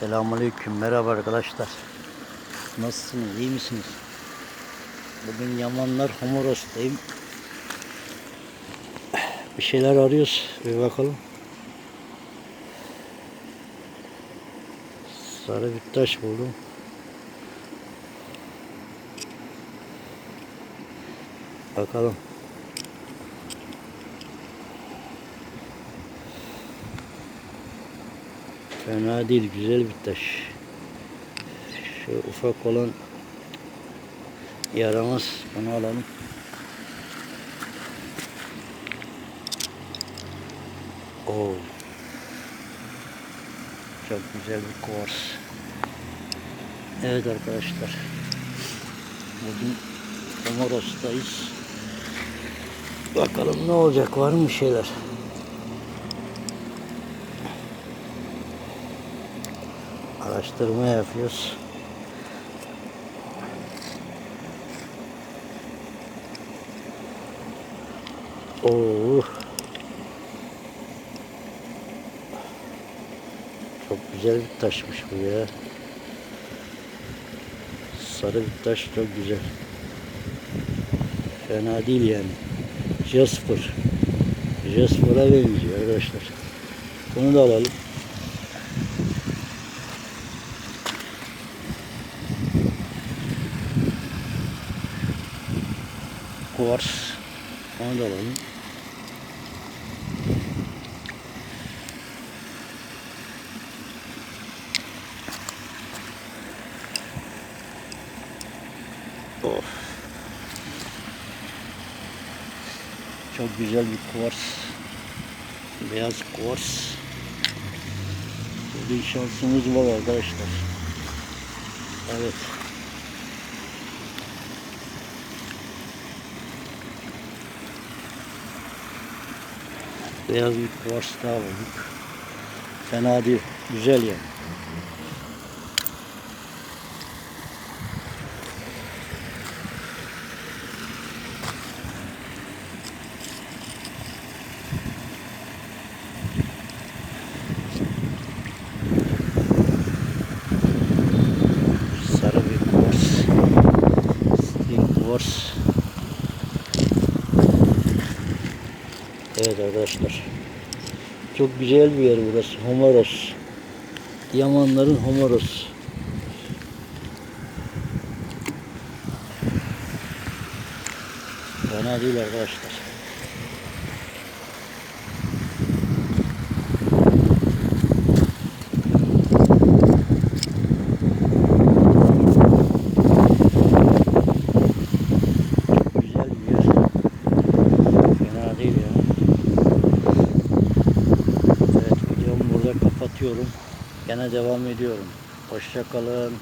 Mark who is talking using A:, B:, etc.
A: Selamünaleyküm. Merhaba arkadaşlar. Nasılsınız? iyi misiniz? Bugün Yamanlar Homoros'tayım. Bir şeyler arıyoruz. Bir bakalım. Sarı bir taş buldum. Bakalım. Fena değil, güzel bir taş. Şu ufak olan yaramaz. Bunu alalım. Oo. Çok güzel bir kors. Evet arkadaşlar. Bugün Komoros'tayız. Bakalım ne olacak var mı şeyler? Araştırma yapıyoruz. Oo. Çok güzel bir taşmış bu ya. Sarı bir taş çok güzel. Fena değil yani. Jasper. Jasper'a benziyor arkadaşlar. Bunu da alalım. Kuvars. Onu da alalım. Of. Çok güzel bir kuvars. Beyaz kuvars. Bir şansımız var arkadaşlar. Evet. Beyaz bir kuvars daha bulduk. Fena değil. Güzel yani. Sarı bir kuvars. String kuvars. Evet arkadaşlar. Çok güzel bir yer burası. Homoros. Yamanların Homoros. Fena değil arkadaşlar. Çok güzel bir yer. Fena değil ya. Evet videomu burada kapatıyorum. Gene devam ediyorum. Hoşça kalın.